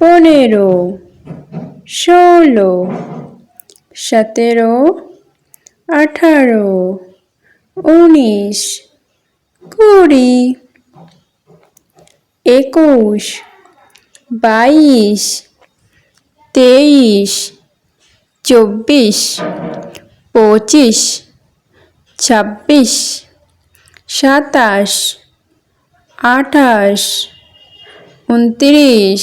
পনেরো, ষোলো, সতেরো, আঠারো, উনিশ, কুড়ি, একুশ, বাইশ, তেইশ, চব্বিশ, পঁচিশ, ছাব্বিশ, সাতাশ, আঠাশ, উনত্রিশ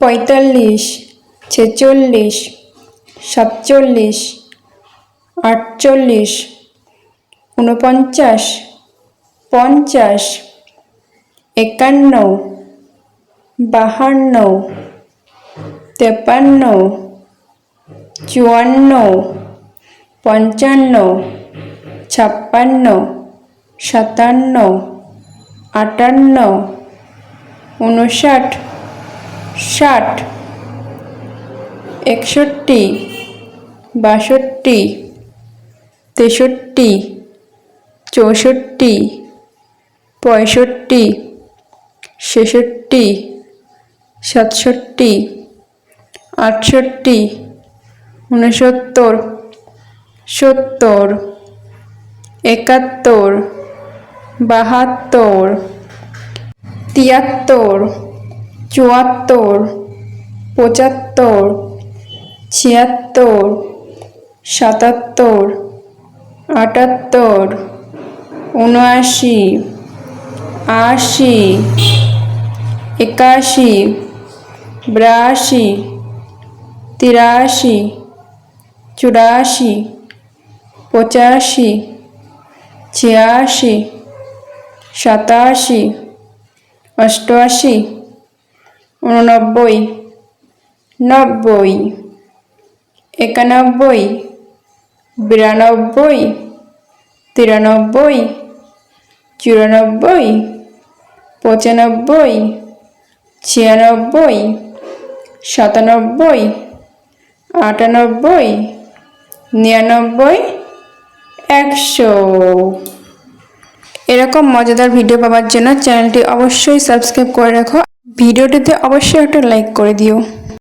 পঁয়তাল্লিশ, ছেচল্লিশ, সাতচল্লিশ, আটচল্লিশ, ঊনপঞ্চাশ, পঞ্চাশ, একান্ন, বাহান্ন, তেপান্ন, চুয়ান্ন, পঞ্চান্ন, ছাপ্পান্ন, সাতান্ন, আটান্ন উনষাট ষাট একষট্টি বাষট্টি তেষট্টি চৌষট্টি পঁয়ষট্টি ছেষট্টি সাতষট্টি আটষট্টি ঊনসত্তর সত্তর একাত্তর বাহাত্তর তিয়াত্তর চুয়াত্তর, পঁচাত্তর, ছিয়াত্তর, সাতাত্তর, আটাত্তর, উনআশি, আশি, একাশি, বিরাশি, তিরাশি, চুরাশি, পঁচাশি, ছিয়াশি, সাতাশি, অষ্টআশি উননব্বই নব্বই, একানব্বই, বিরানব্বই, তিরানব্বই, চুরানব্বই, পঁচানব্বই, ছিয়ানব্বই, সাতানব্বই, আটানব্বই, নিরানব্বই, একশো। এরকম মজাদার ভিডিও পাওয়ার জন্য চ্যানেলটি অবশ্যই সাবস্ক্রাইব করে রাখো। ভিডিওটিতে অবশ্যই একটা লাইক করে দিও।